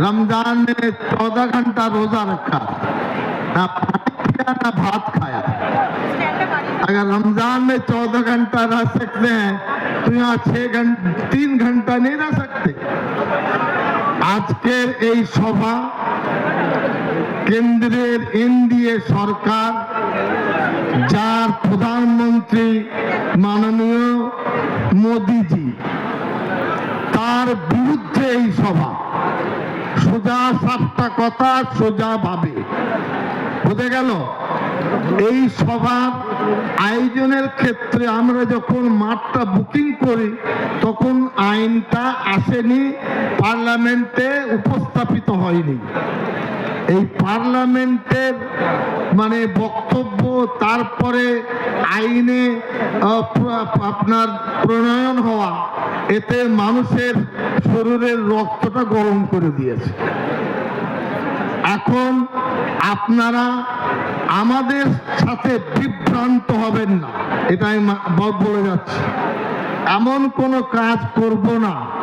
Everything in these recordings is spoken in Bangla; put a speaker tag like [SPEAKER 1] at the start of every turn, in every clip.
[SPEAKER 1] रमजान में चौदह घंटा रोजा रखा ना पानी पिया ना भात खाया अगर रमजान में चौदह घंटा रह सकते हैं तो यहाँ छह घंटा तीन घंटा नहीं रह सकते আজকের এই সভা কেন্দ্রের এনডিএ সরকার যার প্রধানমন্ত্রী মাননীয় মোদিজি তার বিরুদ্ধে এই সভা। সোজা সাতটা কথা, সোজা ভাবে। বুঝে গেল? এই সভা আয়োজনের ক্ষেত্রে আমরা যখন মাঠটা বুকিং করি, তখন আইনটা আসেনি, পার্লামেন্টে উপস্থাপিত হয়নি। এই পার্লামেন্টের মানে বক্তব্য, তারপরে আইনে আপনার প্রণয়ন হওয়া, এতে মানুষের শরীরের রক্তটা গরম করে দিয়েছে। এখন আপনারা আমাদের সাথে বিভ্রান্ত হবেন না, এটাই মা- ব- বলে যাচ্ছি। এমন কোনো কাজ করব না,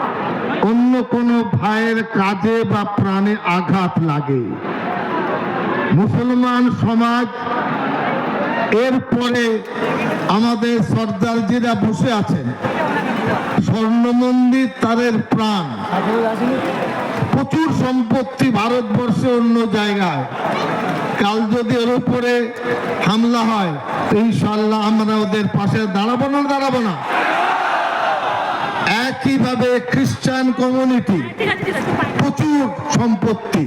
[SPEAKER 1] অন্য কোনো ভাইয়ের কাজে বা প্রাণে আঘাত লাগে। মুসলমান সমাজ, এরপরে আমাদের সর্দারজিরা বসে আছেন। স্বর্ণ মন্দির তাদের প্রাণ। প্রচুর সম্পত্তি ভারতবর্ষে অন্য জায়গায়। কাল যদি এর উপরে হামলা হয় ইনশাল্লাহ আমরা ওদের পাশে দাঁড়াবো না দাঁড়াবো না। একইভাবে খ্রিস্টান কমিউনিটি, প্রচুর সম্পত্তি।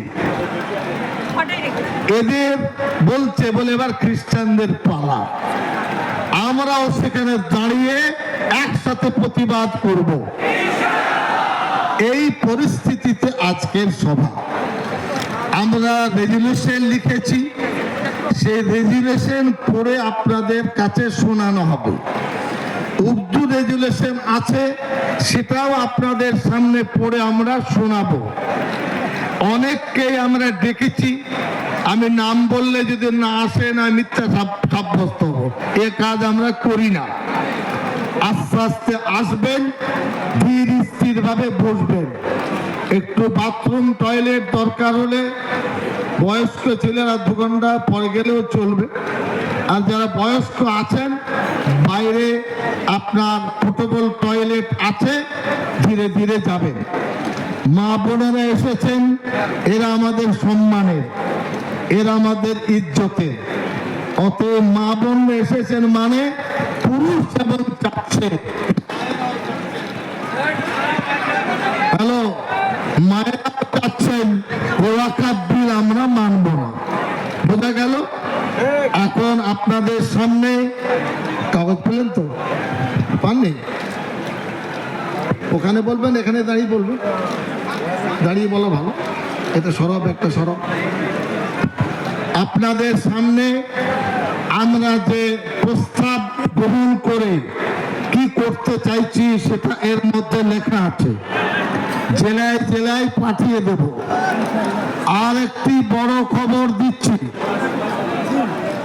[SPEAKER 1] এদের বলছে বলে এবার খ্রিস্টানদের পালা। আমরাও সেখানে দাঁড়িয়ে একসাথে প্রতিবাদ করব। এই পরিস্থিতিতে আজকের সভা। আমরা রেজুলেশন লিখেছি। সেই রেজুলেশন পড়ে আপনাদের কাছে শোনানো হবে। উর্দু রেজুলেশন আছে, সেটাও আপনাদের সামনে পড়ে আমরা শোনাবো। অনেককেই আমরা ডেকেছি আমি নাম বললে যদি না আসে, না মিথ্যা সাব্যস্ত হব। এ কাজ আমরা করি না। আস্তে আস্তে আসবেন, ধীর স্থির ভাবে বসবেন। একটু বাথরুম, টয়লেট দরকার হলে বয়স্ক ছেলেরা দু ঘণ্টা পরে গেলেও চলবে। আর যারা বয়স্ক আছেন, বাইরে আপনার পোর্টেবল টয়লেট আছে, ধীরে ধীরে যাবেন। মা বোনেরা এসেছেন, এরা আমাদের সম্মানের, এরা আমাদের ইজ্জতের। অতএব মা বোনরা এসেছেন মানে পুরুষ এবং চাচ্ছে হ্যালো, মায়েরা চাচ্ছেন ওয়াকাব বিল আমরা মানব না। বোঝা গেল? এখন আপনাদের সামনে, কাগজ পেলেন তো? পাননি? ওখানে বলবেন, এখানে দাঁড়িয়ে বলবেন। দাঁড়িয়ে বলা ভালো। এটা সরব, একটা সরব। আপনাদের সামনে আমরা যে প্রস্তাব গ্রহণ করে কি করতে চাইছি, সেটা এর মধ্যে লেখা আছে। জেলায় জেলায় পাঠিয়ে দেব। আর একটি বড় খবর দিচ্ছি।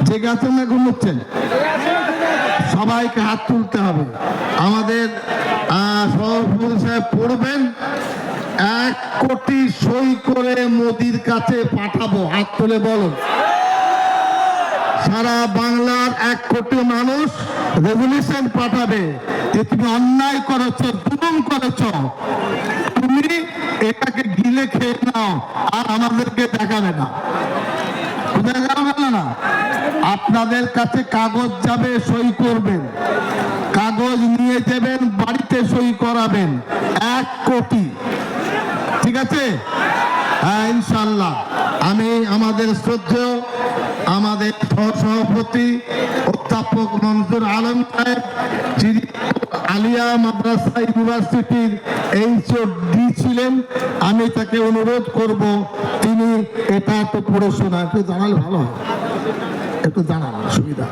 [SPEAKER 1] যে গেছেন না ঘুমোচ্ছেন সবাইকে হাত তুলতে হবে। আমাদের সভাপতি সাহেব পড়বেন। এক কোটি সই করে মোদির কাছে পাঠাবো। হাত তুলে বলুন। সারা বাংলার এক কোটি মানুষ রেভলিউশন পাঠাবে। যে তুমি অন্যায় করেছ, জুলুম করেছ। তুমি এটাকে গিলে খেয়ে নাও, আর আমাদেরকে দেখাবে না। গেল গেল না? আপনাদের কাছে কাগজ যাবে, সই করবেন। কাগজ নিয়ে যাবেন, বাড়িতে সই করাবেন। এক কোটি। ঠিক আছে? হ্যাঁ ইনশাল্লাহ। আমি আমাদের শ্রদ্ধেয়, আমাদের সহসভাপতি, অধ্যাপক মনসুর আলম সাহেব, যিনি আলিয়া মাদ্রাসা ইউনিভার্সিটির এইচওডি ছিলেন, আমি তাকে অনুরোধ করব, তিনি এটা একটু পড়ে শোনা একটু জানালে ভালো হয়। একটু জানান সুবিধা